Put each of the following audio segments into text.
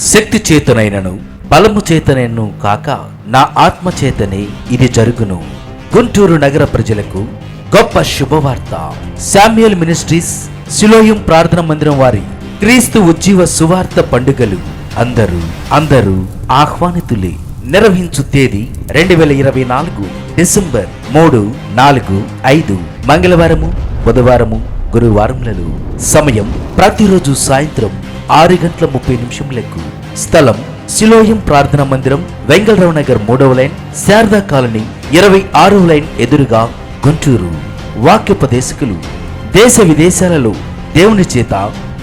శక్తి చేతనైనను బలము చేతనైనను కాక నా ఆత్మ చేతనే ఇది జరుగును. గుంటూరు నగర ప్రజలకు గొప్ప శుభవార్త. శామ్యుయల్ మినిస్ట్రీస్ శిలోయం ప్రార్థన మందిరం వారి క్రీస్తు ఉజ్జీవ సువార్త పండుగలు. అందరూ అందరూ ఆహ్వానితులే. నిర్వహించు తేదీ రెండు వేల ఇరవై నాలుగు డిసెంబర్ మూడు నాలుగు ఐదు మంగళవారము బుధవారము గురువారములలో. సమయం ప్రతిరోజు సాయంత్రం ఆరు గంటల ముప్పై నిమిషములకు స్థలం సిలోయం ప్రార్థనా మందిరం వెంగళరావు నగర్ మూడవ లైన్ శారదా కాలనీ ఇరవై ఆరవ లైన్ ఎదురుగా గుంటూరు. వాక్యోపదేశకులు దేశ విదేశాలలో దేవుని చేత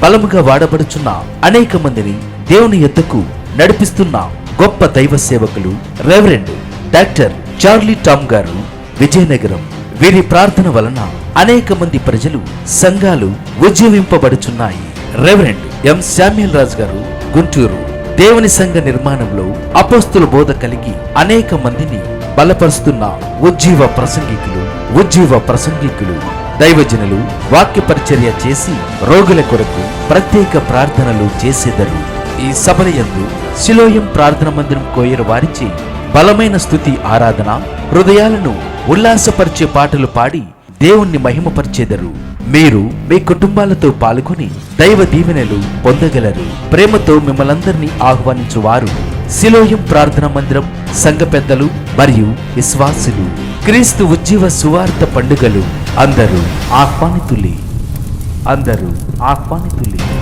బలముగా వాడబడుచున్న అనేక మందిని దేవుని ఎద్దకు నడిపిస్తున్న గొప్ప దైవ సేవకులు రెవరెండ్ డాక్టర్ చార్లీ టామ్ గారు విజయనగరం. వీరి ప్రార్థన వలన అనేక మంది ప్రజలు సంఘాలు ఉజ్జీవింపబడుచున్నాయి. రెవరెండ్ ఎం శామ్యుల్ రాజ్ గారు గుంటూరు దేవుని సంఘ నిర్మాణంలో అపోస్తుల బోధ కలిగి అనేక మందిని బలపరుస్తున్న ఉజ్జీవ ప్రసంగికులు ఉజ్జీవ ప్రసంగికులు దైవజనులు వాక్య పరిచర్య చేసి రోగుల కొరకు ప్రత్యేక ప్రార్థనలు చేసేదరు. ఈ సభలయందు శిలోయం ప్రార్థన మందిరం కోయరు వారిచే బలమైన స్థుతి ఆరాధన హృదయాలను ఉల్లాసపరిచే పాటలు పాడి దేవుణ్ణి మహిమపరిచేదరు. మీరు మీ కుటుంబాలతో పాల్గొని దైవ దీవెనలు పొందగలరు. ప్రేమతో మిమ్మల్ందరినీ ఆహ్వానించువారు శిలోయం ప్రార్థన మందిరం సంఘ పెద్దలు మరియు విశ్వాసులు. క్రీస్తు ఉజ్జీవ సువార్త పండుగలు అందరూ ఆహ్వానితులే. అందరూ ఆహ్వానితులే.